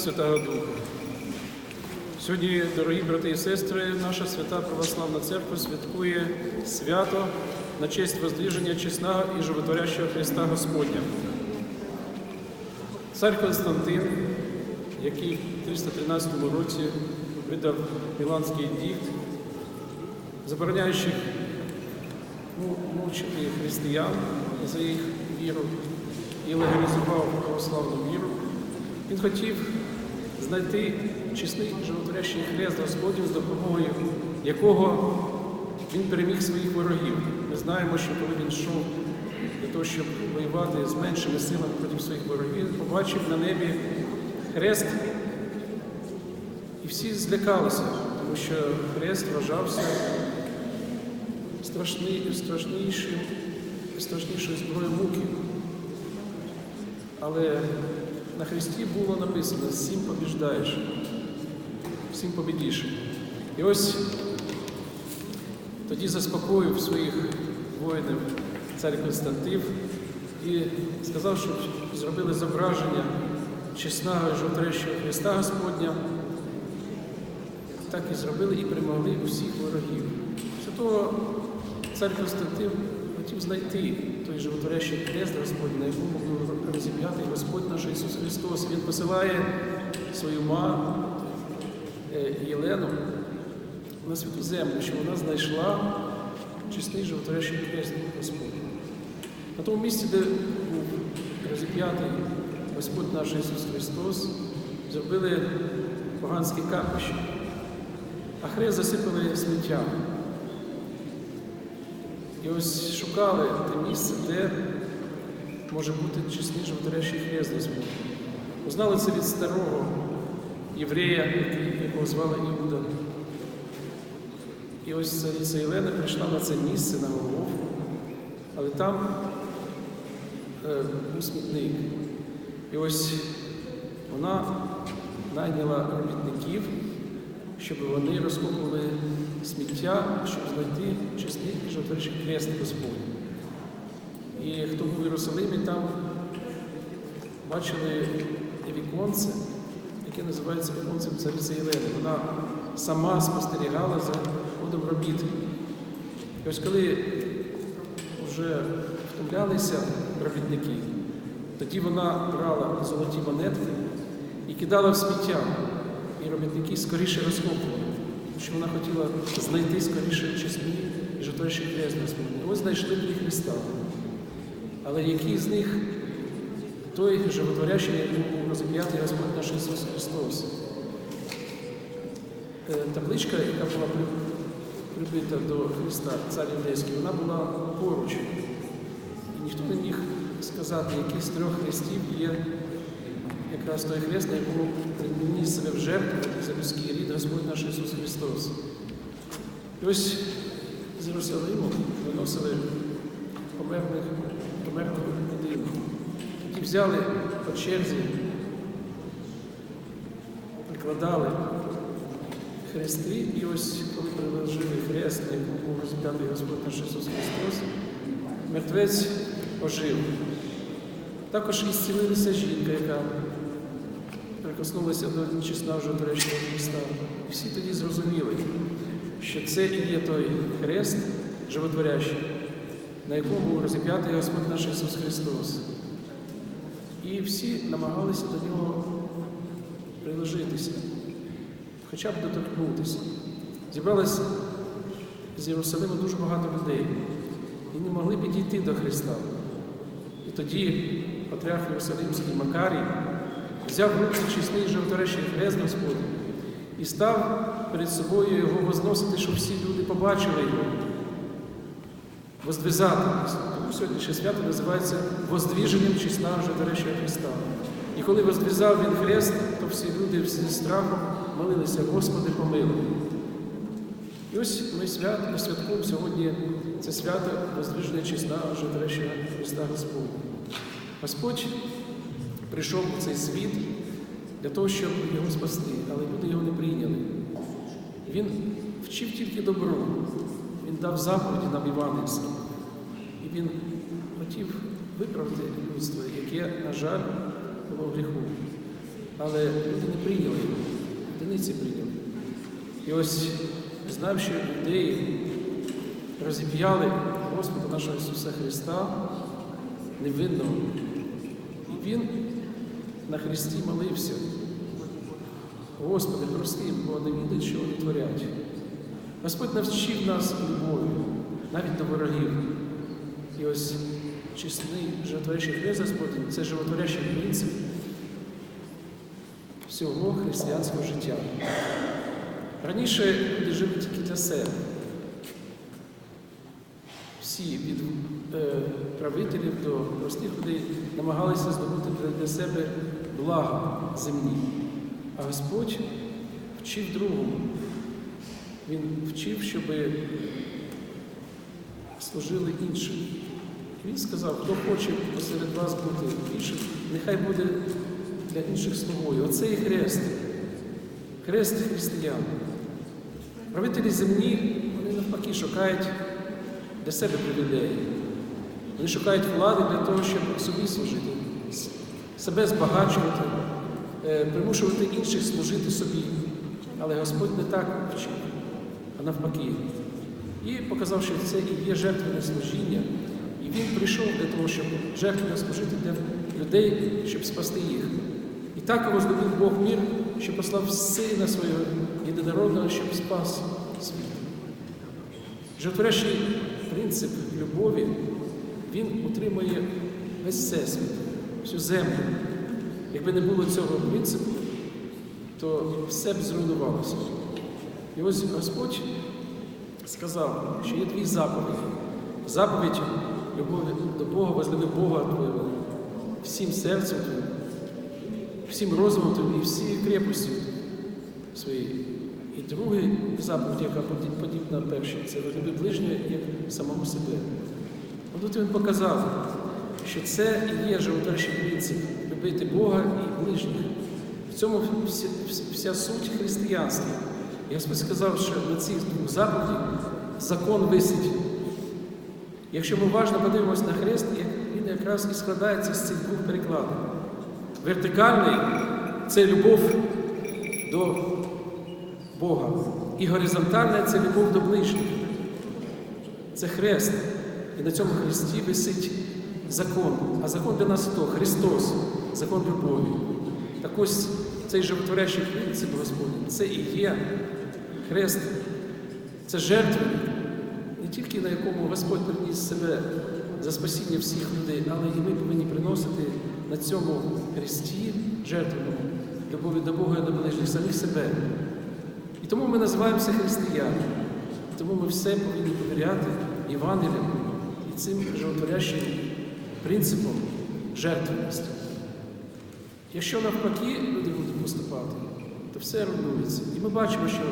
Святого Духа. Сьогодні, дорогі брати і сестри, наша свята православна церква святкує свято на честь воздвіження чесного і животворящого Христа Господня. Цар Константин, який в 313 році видав Міланський дікт, забороняючи ну, мучити християн за їх віру і легалізував православну віру, він хотів знайти чесний животворящий хрест Господнів, з допомогою якого він переміг своїх ворогів. Ми знаємо, що коли він йшов для того, щоб воювати з меншими силами проти своїх ворогів, побачив на небі хрест, і всі злякалися, тому що хрест вважався страшний, страшнішою зброєю муки. Але на Христі було написано всім побіждаєш, всім побідіш. І ось тоді заспокоїв своїх воїнів цар Константин і сказав, щоб зробили зображення чесного і жовторещого Христа Господня. Так і зробили і перемогли усіх ворогів. Після того цар Константин хотів знайти той животворящий хрест Господь, на якому був розім'ятий Господь наш Ісус Христос. Він посилає свою маму е, Єлену на святу землю, що вона знайшла чесний животворящий хрест Господь. На тому місці, де був розіп'ятий Господь наш Ісус Христос, зробили поганське капище, а хрест засипали сміттям. І ось шукали те місце, де може бути чесний животворящий хрест Господь. Узнали це від старого єврея, якого звали Іуда. І ось цариця Єлена прийшла на це місце на Голгофу, але там е, був смітник. І ось вона найняла робітників, щоб вони розкопували сміття, щоб знайти чесний жовторічний хрест Господь. І хто був в Єрусалимі, там бачили віконце, яке називається віконцем цариці Єлени. Вона сама спостерігала за ходом робіт. І ось коли вже втомлялися робітники, тоді вона брала золоті монетки і кидала в сміття. І робітники скоріше розкопували, що вона хотіла знайти скоріше чесний і жовторічний хрест Господній. Ось знайшли дві Христа. Але який з них той животворящий, який був розіп'ятий Господь наш Ісус Христос? Е, Табличка, яка була прибита до Христа, цар Єврейський, вона була поруч. І ніхто не міг сказати, який з трьох хрестів є якраз той хрест, на якому приніс себе в жертву за людський рід Господь наш Ісус Христос. І ось з Єрусалиму виносили померлих, померлих взяли по черзі, прикладали хрести, і ось коли приложили хрест, на якому був розп'ятий Господь наш Ісус Христос, мертвець ожив. Також і зцілилася жінка, яка прикоснулася до чесного жовторечного Христа. І всі тоді зрозуміли, що це і є той хрест животворящий, на якому розіп'ятий Господь наш Ісус Христос. І всі намагалися до нього приложитися, хоча б доторкнутися. Зібралось з Єрусалиму дуже багато людей і не могли підійти до Христа. І тоді патріарх Єрусалимський Макарій взяв в руки чесний жовторечий хрест Господь і став перед собою його возносити, щоб всі люди побачили його, воздвизати. Сьогоднішнє свято називається воздвіженням чесного жовторечого Христа. І коли воздвізав він хрест, то всі люди зі страхом молилися, Господи, помилуй. І ось ми свят, ми святкуємо сьогодні це свято воздвиження чесного жовторечого Христа Господня. Господь прийшов у цей світ для того, щоб його спасти, але люди його не прийняли. Він вчив тільки добро, він дав заповіді нам євангельські. Він хотів виправити людство, яке, на жаль, було в гріху. Але люди не прийняли його, одиниці прийняли. І ось, знавши людей, розіп'яли Господа нашого Ісуса Христа невинного. І Він на Христі молився. Господи, прости, бо не відають, що вони творять. Господь навчив нас любові, навіть до ворогів. І ось чесний животворящий хрест Господень це животворящий принцип всього християнського життя. Раніше люди жили тільки для себе. Всі від е, правителів до простих людей намагалися здобути для- себе блага земні. А Господь вчив другому. Він вчив, щоб служили іншим. Він сказав, хто хоче посеред вас бути більшим, нехай буде для інших слугою. Оце і хрест. Хрест християн. Правителі земні, вони навпаки шукають для себе привілеї. Вони шукають влади для того, щоб собі служити, себе збагачувати, е, примушувати інших служити собі. Але Господь не так вчив, а навпаки. І показав, що це і є жертвене служіння. Він прийшов для того, щоб жертвенно служити для людей, щоб спасти їх. І так возлюбив Бог мір, що послав сина свого єдинородного, щоб спас світ. Животворящий принцип любові, він утримує весь всесвіт, всю землю. Якби не було цього принципу, то все б зруйнувалося. І ось Господь сказав, що є дві заповіді. Заповідь любові до Бога, возлюби Бога твого всім серцем твоїм, всім розумом твоїм і всією крепостю своєю. І друга заповідь, яка подібна першій, це возлюби ближнього як самого себе. Тут він показав, що це і є животворящий принцип любити Бога і ближніх. В цьому вся, вся суть християнства. І Господь сказав, що на цих двох заповідях закон висить. Якщо ми уважно подивимося на хрест, він якраз і складається з цих двох перекладів. Вертикальний це любов до Бога. І горизонтальне це любов до ближніх. Це хрест. І на цьому хресті висить закон. А закон для нас хто? Христос, закон любові. Так ось цей животворящий принцип Господній, це і є хрест, це не тільки на якому Господь приніс себе за спасіння всіх людей, але і ми повинні приносити на цьому хресті жертвеному любові до Бога і до ближніх самих себе. І тому ми називаємося християни. Тому ми все повинні довіряти Євангеліям і цим животворящим принципом жертвеності. Якщо навпаки люди будуть поступати, то все руйнується. І ми бачимо, що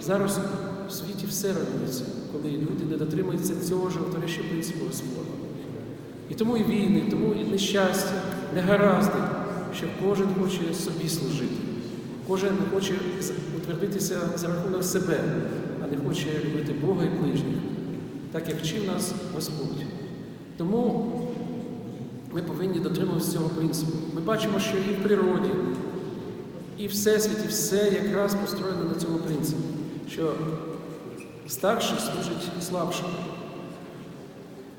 зараз в світі все руйнується, коли люди не дотримуються цього животворящого принципу Господа. І тому і війни, і тому і нещастя, негаразди, що кожен хоче собі служити. Кожен хоче утвердитися за рахунок себе, а не хоче любити Бога і ближніх, так як вчив нас Господь. Тому ми повинні дотримуватися цього принципу. Ми бачимо, що і в природі, і всесвіті все якраз построєно на цьому принципі, що старший служить слабшим,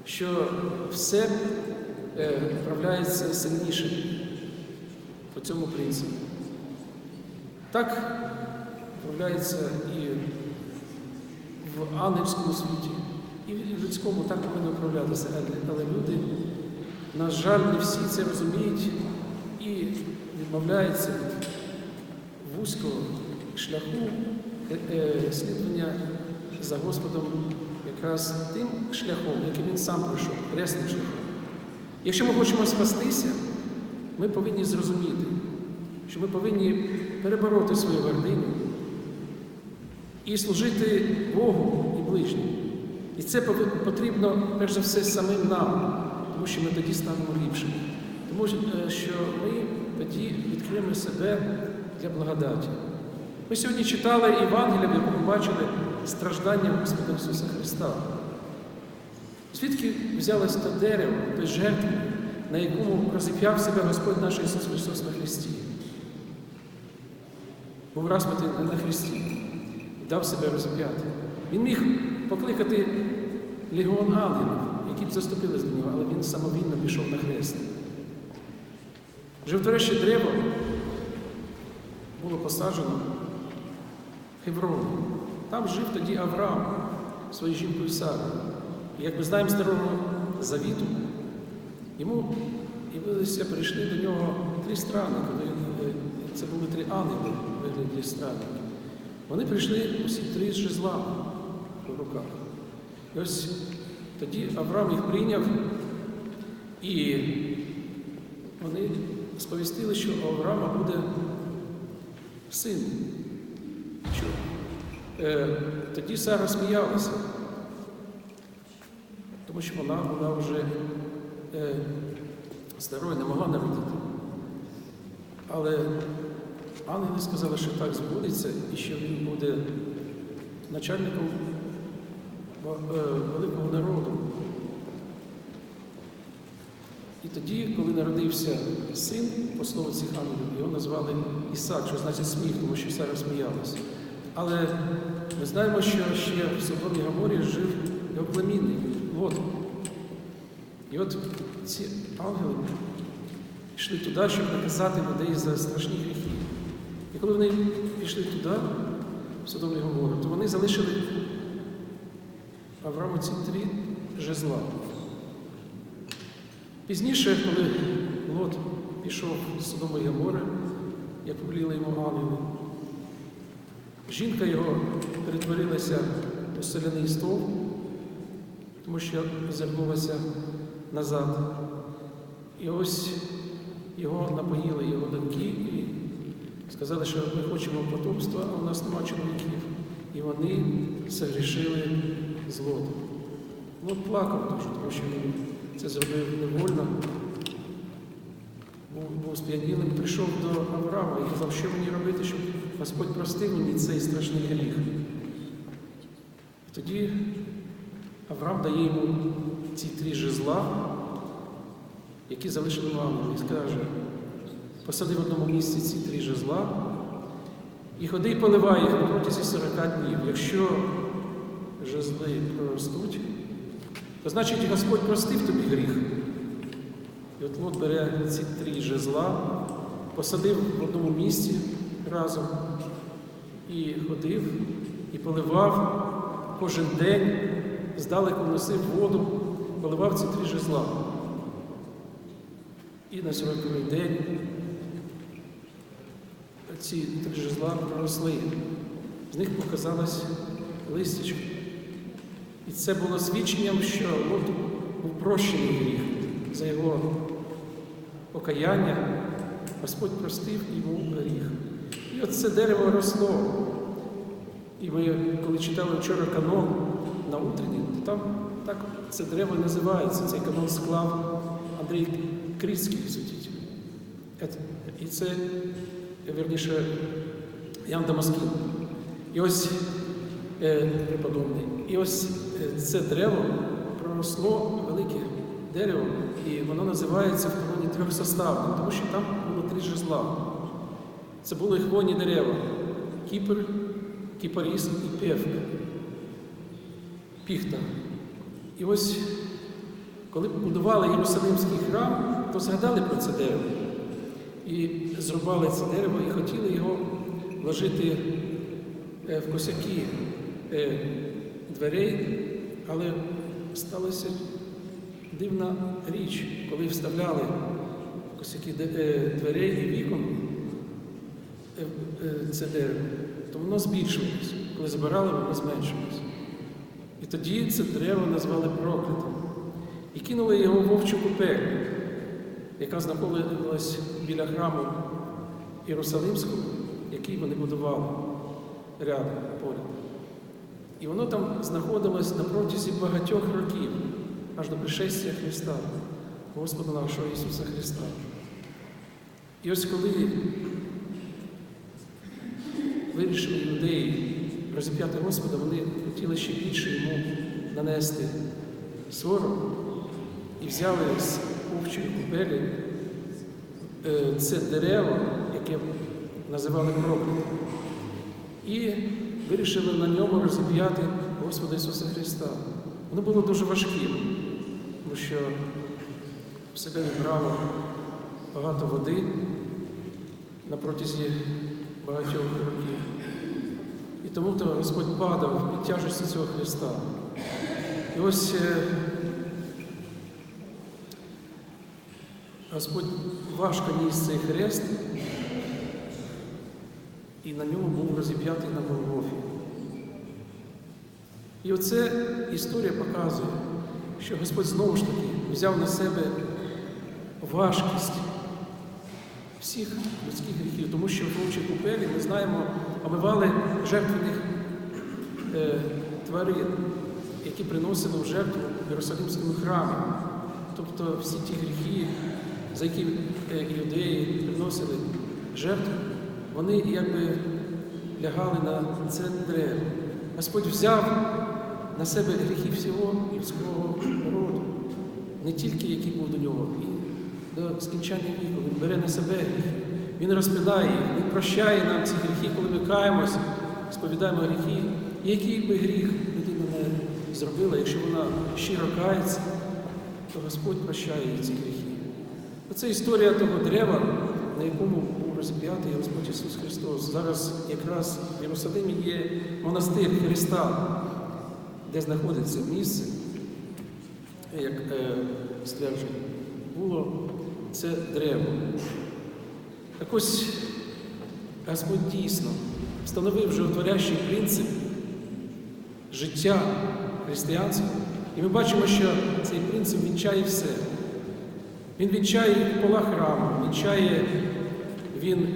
що все е, вправляється сильнішим по цьому принципу. Так вправляється і в ангельському світі, і в людському так повинно управлятися. Але- люди, на жаль, не всі це розуміють і відмовляються від вузького шляху е, е, слідування за Господом якраз тим шляхом, яким він сам пройшов, хресним шляхом. Якщо ми хочемо спастися, ми повинні зрозуміти, що ми повинні перебороти свою гординю і служити Богу і ближнім. І це потрібно, перш за все, самим нам, тому що ми тоді станемо ліпшими. Тому е, що ми тоді відкриємо себе для благодаті. Ми сьогодні читали Євангелія, в якому бачили страждання Господа Ісуса Христа. Звідки взялось те дерево, той жертви, на якому розіп'яв себе Господь наш Ісус Христос на Христі? був розпитий на хресті і дав себе розп'яти. Він міг покликати легіон ангелів, які б заступились до нього, але він самовільно пішов на хрест. Животворяще древо було посаджено в Хевроні. Там жив тоді Авраам своєю жінкою Сарою. І як ми знаємо Старого Завіту, йому явилися, прийшли до нього три страни, е, це були три ангели вигляді странників. Вони прийшли усі три з жезлами в руках. І ось тоді Авраам їх прийняв, і вони сповістили, що Авраама буде син. Що? Е, тоді Сара сміялася, тому що вона була вже е, старою, не могла народити. Але ангели сказали, що так збудеться і що він буде начальником е, великого народу. І тоді, коли народився син, по слову цих ангелів, його назвали Ісак, що значить сміх, тому що Сара сміялася. Але ми знаємо, що ще в Содомі Гаморі жив його племінник Лот. І от ці ангели йшли туди, щоб наказати людей за страшні гріхи. І коли вони пішли туди, в Содом і то вони залишили Аврааму ці три жезла. Пізніше, коли Лот пішов з Содому і Гомори, як повеліли йому ангели, жінка його перетворилася у соляний стовп, тому що звернулася назад. І ось його напоїли його доньки і сказали, що ми хочемо потомства, а у нас нема чоловіків. І вони согрішили злото. Ну, плакав тому що він це зробив невольно. Був сп'янілим, прийшов до Авраама і казав, що мені робити, щоб Господь простив мені цей страшний гріх. І тоді Авраам дає йому ці три жезла, які залишили ангелі, і скаже, посади в одному місці ці три жезла і ходи і поливай їх протязі 40 днів. Якщо жезли проростуть, то значить Господь простив тобі гріх. І от Лот бере ці три жезла, посадив в одному місці разом і ходив, і поливав кожен день, здалеку носив воду, поливав ці три жезла. І на сьогоднішній день ці три жезла проросли. З них показалось листячко. І це було свідченням, що Лот був прощений гріх за його покаяння. Господь простив йому гріх. І от це дерево росло. І ми, коли читали вчора канон на утренні, то там так це дерево називається. Цей канон склав Андрій Крицький святитель. І це, верніше, Ян Дамаскін. І ось е, преподобний. І ось е, це дерево проросло велике дерево, і воно називається в каноні трьохсоставним, тому що там було три жезла. Це були хвойні дерева. Кіпр, кіпаріс і певка. Піхта. І ось, коли будували Єрусалимський храм, то згадали про це дерево. І зрубали це дерево і хотіли його вложити е, в косяки е, дверей, але сталася дивна річ, коли вставляли косяки е, дверей і вікон це дерево, то воно збільшувалося. Коли забирали, воно зменшувалося. І тоді це дерево назвали проклятим. І кинули його вовчу купелю, яка знаходилась біля храму Єрусалимського, який вони будували рядом поряд. І воно там знаходилось на протязі багатьох років, аж до пришестя Христа, Господа нашого Ісуса Христа. І ось коли вирішили юдеї розіп'яти Господа, вони хотіли ще більше йому нанести сором і взяли з овчої купелі е, це дерево, яке називали проклятим. і вирішили на ньому розіп'яти Господа Ісуса Христа. Воно було дуже важким, тому що в себе відбрало багато води на протязі багатьох років. І тому то Господь падав під тяжестю цього Христа. І ось е, Господь важко ніс цей хрест, і на ньому був розіп'ятий на Голгофі. І оце історія показує, що Господь знову ж таки взяв на себе важкість всіх людських гріхів, тому що в купелі ми знаємо, омивали жертвених е, тварин, які приносили в жертву в Єрусалимському храмі. Тобто всі ті гріхи, за які е, іудеї приносили жертву, вони якби лягали на це дерево. Господь взяв на себе гріхи всього людського народу, не тільки які був до нього, до скінчання віку. Він бере на себе гріхи, Він розпинає їх, Він прощає нам ці гріхи, коли ми каємось, сповідаємо гріхи. Який би гріх людина не зробила, якщо вона щиро кається, то Господь прощає їй ці гріхи. Оце історія того дерева, на якому був розп'ятий Господь Ісус Христос. Зараз якраз в Єрусалимі є монастир Христа, де знаходиться місце, як е, стверджує, було це дерево. Так ось Господь дійсно встановив животворящий принцип життя християнського. І ми бачимо, що цей принцип вінчає все. Він вінчає і пола храму, вінчає він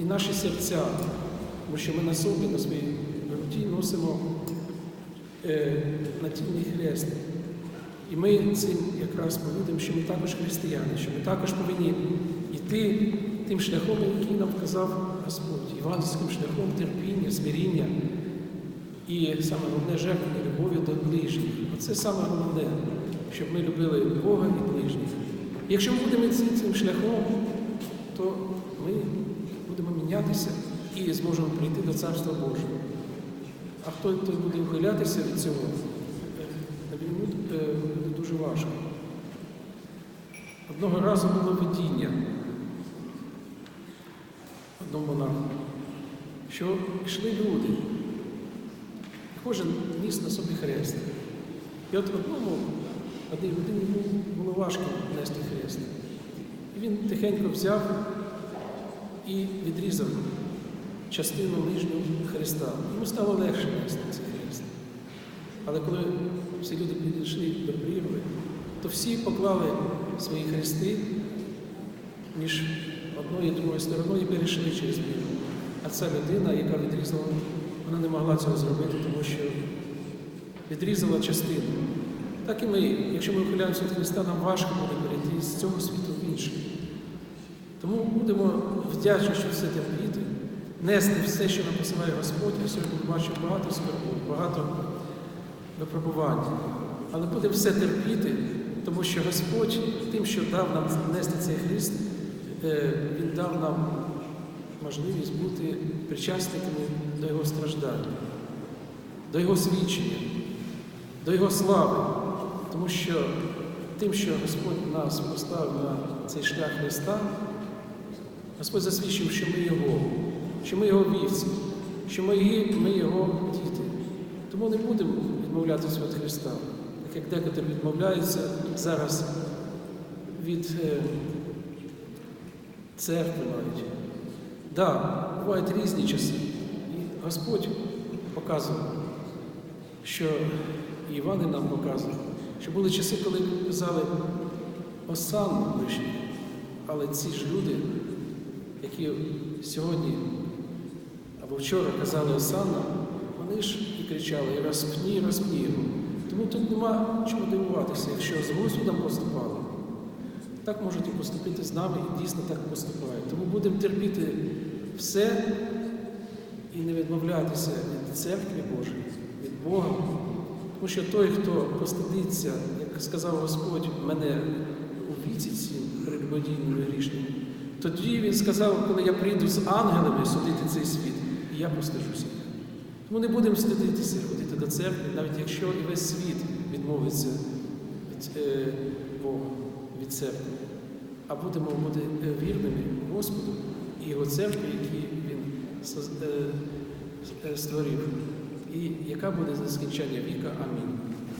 і наші серця, тому що ми на собі, на своїй груді носимо е, натільний хрест. І ми цим якраз повідомимо, що ми також християни, що ми також повинні йти тим шляхом, який нам вказав Господь, іванським шляхом терпіння, смиріння і саме головне жертвення любові до ближніх. Оце саме головне, щоб ми любили Бога і ближніх. Якщо ми будемо йти цим шляхом, то ми будемо мінятися і зможемо прийти до Царства Божого. А хто той буде ухилятися від цього, війну е, дуже важко. Одного разу було видіння одному монаху, що йшли люди. Кожен ніс на собі хрест. І от одному, одній людині було важко нести хрест. І він тихенько взяв і відрізав частину нижнього хреста. Йому стало легше нести цей хрест. Але коли всі люди підійшли до прірви, то всі поклали свої хрести між одною і другою стороною і перейшли через прірву. А ця людина, яка відрізала, вона не могла цього зробити, тому що відрізала частину. Так і ми, якщо ми ухиляємося від Христа, нам важко буде перейти з цього світу в інший. Тому будемо вдячні, що все терпіти, нести все, що нам посилає Господь. Я сьогодні бачу багато скорбу, багато випробувань. Але будемо все терпіти, тому що Господь тим, що дав нам нести цей Христ, е, Він дав нам можливість бути причасниками до Його страждання, до Його свідчення, до Його слави. Тому що тим, що Господь нас поставив на цей шлях Христа, Господь засвідчив, що ми Його, що ми Його вівці, що ми, ми Його діти. Тому не будемо відмовлятися від Христа, так як декотрі відмовляються зараз від е, церкви навіть. Так, да, бувають різні часи. І Господь показував, що і Іван нам показував, що були часи, коли казали осан лишніх, але ці ж люди, які сьогодні або вчора казали Осанна, ж і кричали і розпні, розпні його. Тому тут нема чому дивуватися, якщо з Господом поступали. Так можуть і поступити з нами, і дійсно так поступають. Тому будемо терпіти все і не відмовлятися від церкви Божої, від Бога. Тому що той, хто постидиться, як сказав Господь, мене у віці ці прелюбодійними грішними, тоді він сказав, коли я прийду з ангелами судити цей світ, і я постежуся. Тому не будемо стидитися ходити до церкви, навіть якщо і весь світ відмовиться від е, Бога, від церкви. А будемо бути е, вірними Господу і Його церкві, які Він е, е, створив, і яка буде за скінчання віка. Амінь.